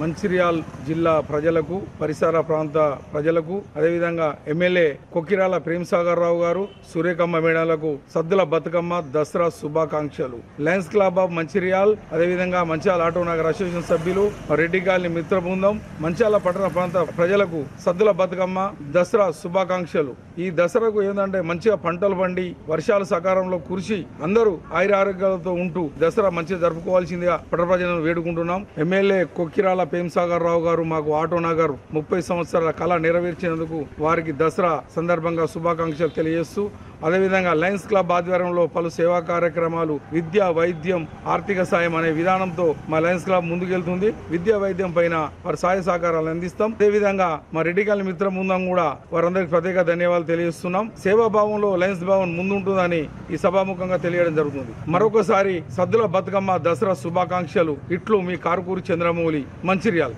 మంచిర్యాల్ జిల్లా ప్రజలకు పరిసర ప్రాంత ప్రజలకు అదేవిధంగా ఎమ్మెల్యే కొక్కిరాల ప్రేమసాగర్ రావు గారు సూర్యకమ్మ మేడాలకు సద్దుల బతుకమ్మ దసరా శుభాకాంక్షలు. లయన్స్ క్లబ్ ఆఫ్ మంచిర్యాల్ అదేవిధంగా మంచిర్యాల ఆటో నగర్ అసోసియేషన్ సభ్యులు రెడ్డి కాలనీ మిత్ర బృందం మంచిర్యాల పట్టణ ప్రాంత ప్రజలకు సద్దుల బతుకమ్మ దసరా శుభాకాంక్షలు. ఈ దసరాకు ఏంటంటే మంచిగా పంటలు పండి వర్షాలు సకాలంలో కురిసి అందరూ ఆయురారోగ్యాలతో ఉంటూ దసరా మంచిగా జరుపుకోవాల్సిందిగా పట్టణ ప్రజలను వేడుకుంటున్నాం. ఎమ్మెల్యే కొక్కిరాల ప్రేమ్సాగర్ రావు గారు మాకు ఆటో నగర్ ముప్పై సంవత్సరాల కళ నెరవేర్చినందుకు వారికి దసరా సందర్భంగా శుభాకాంక్షలు తెలియజేస్తూ అదేవిధంగా లయన్స్ క్లబ్ ఆధ్వర్యంలో పలు సేవా కార్యక్రమాలు విద్య వైద్యం ఆర్థిక సాయం అనే విధానంతో మా లయన్స్ క్లబ్ ముందుకెళ్తుంది. విద్య వైద్యం పైన వారి సహాయ సహకారాలు అందిస్తాం. అదేవిధంగా మా రెడ్డికల్ మిత్ర బృందం కూడా వారందరికీ ప్రత్యేక ధన్యవాదాలు తెలియజేస్తున్నాం. సేవా భావంలో లయన్స్ భవన్ ముందుంటుందని ఈ సభాముఖంగా తెలియడం జరుగుతుంది. మరొకసారి సద్దుల బతుకమ్మ దసరా శుభాకాంక్షలు. ఇట్లు మీ కారుకూరు చంద్రమౌళి. మంచిర్యాల్